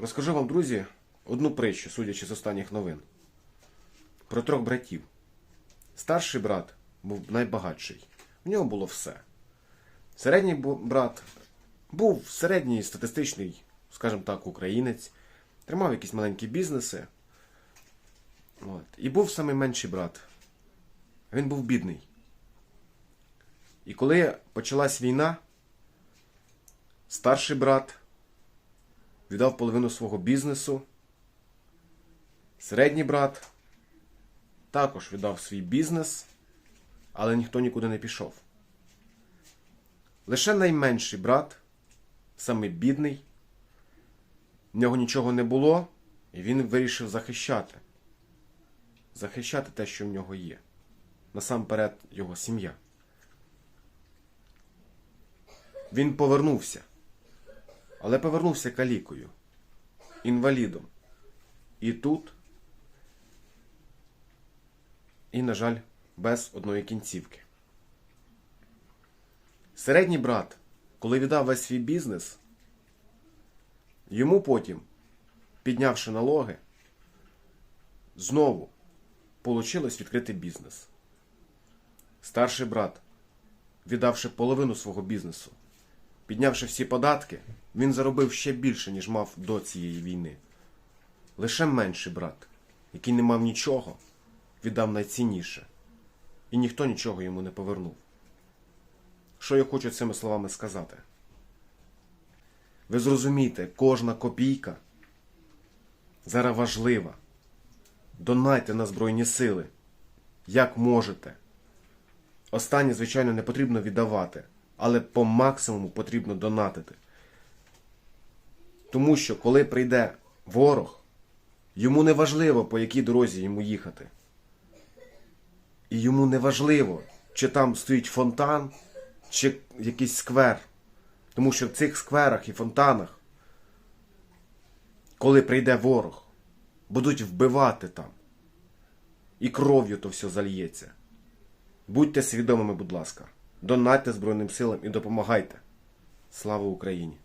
Розкажу вам, друзі, одну притчу, судячи з останніх новин. Про трьох братів. Старший брат був найбагатший. В нього було все. Середній брат був середній статистичний, скажімо так, українець, тримав якісь маленькі бізнеси. От. І був самий менший брат. Він був бідний. І коли почалась війна, старший брат віддав половину свого бізнесу. Середній брат також віддав свій бізнес, але ніхто нікуди не пішов. Лише найменший брат, самий бідний, в нього нічого не було, і він вирішив захищати. Захищати те, що в нього є. Насамперед, його сім'я. Він повернувся. Але повернувся калікою, інвалідом. І тут, і, на жаль, без одної кінцівки. Середній брат, коли віддав весь свій бізнес, йому потім, піднявши налоги, знову получилось відкрити бізнес. Старший брат, віддавши половину свого бізнесу, Піднявши всі податки, він заробив ще більше, ніж мав до цієї війни. Лише менший брат, який не мав нічого, віддав найцінніше, і ніхто нічого йому не повернув. Що я хочу цими словами сказати? Ви зрозумієте, кожна копійка зараз важлива. Донайте на Збройні Сили, як можете. Останнє, звичайно, не потрібно віддавати, але по максимуму потрібно донатити. Тому що, коли прийде ворог, йому не важливо, по якій дорозі йому їхати. І йому не важливо, чи там стоїть фонтан, чи якийсь сквер. Тому що в цих скверах і фонтанах, коли прийде ворог, будуть вбивати там. І кров'ю то все зальється. Будьте свідомими, будь ласка. Донатьте Збройним силам і допомагайте. Слава Україні!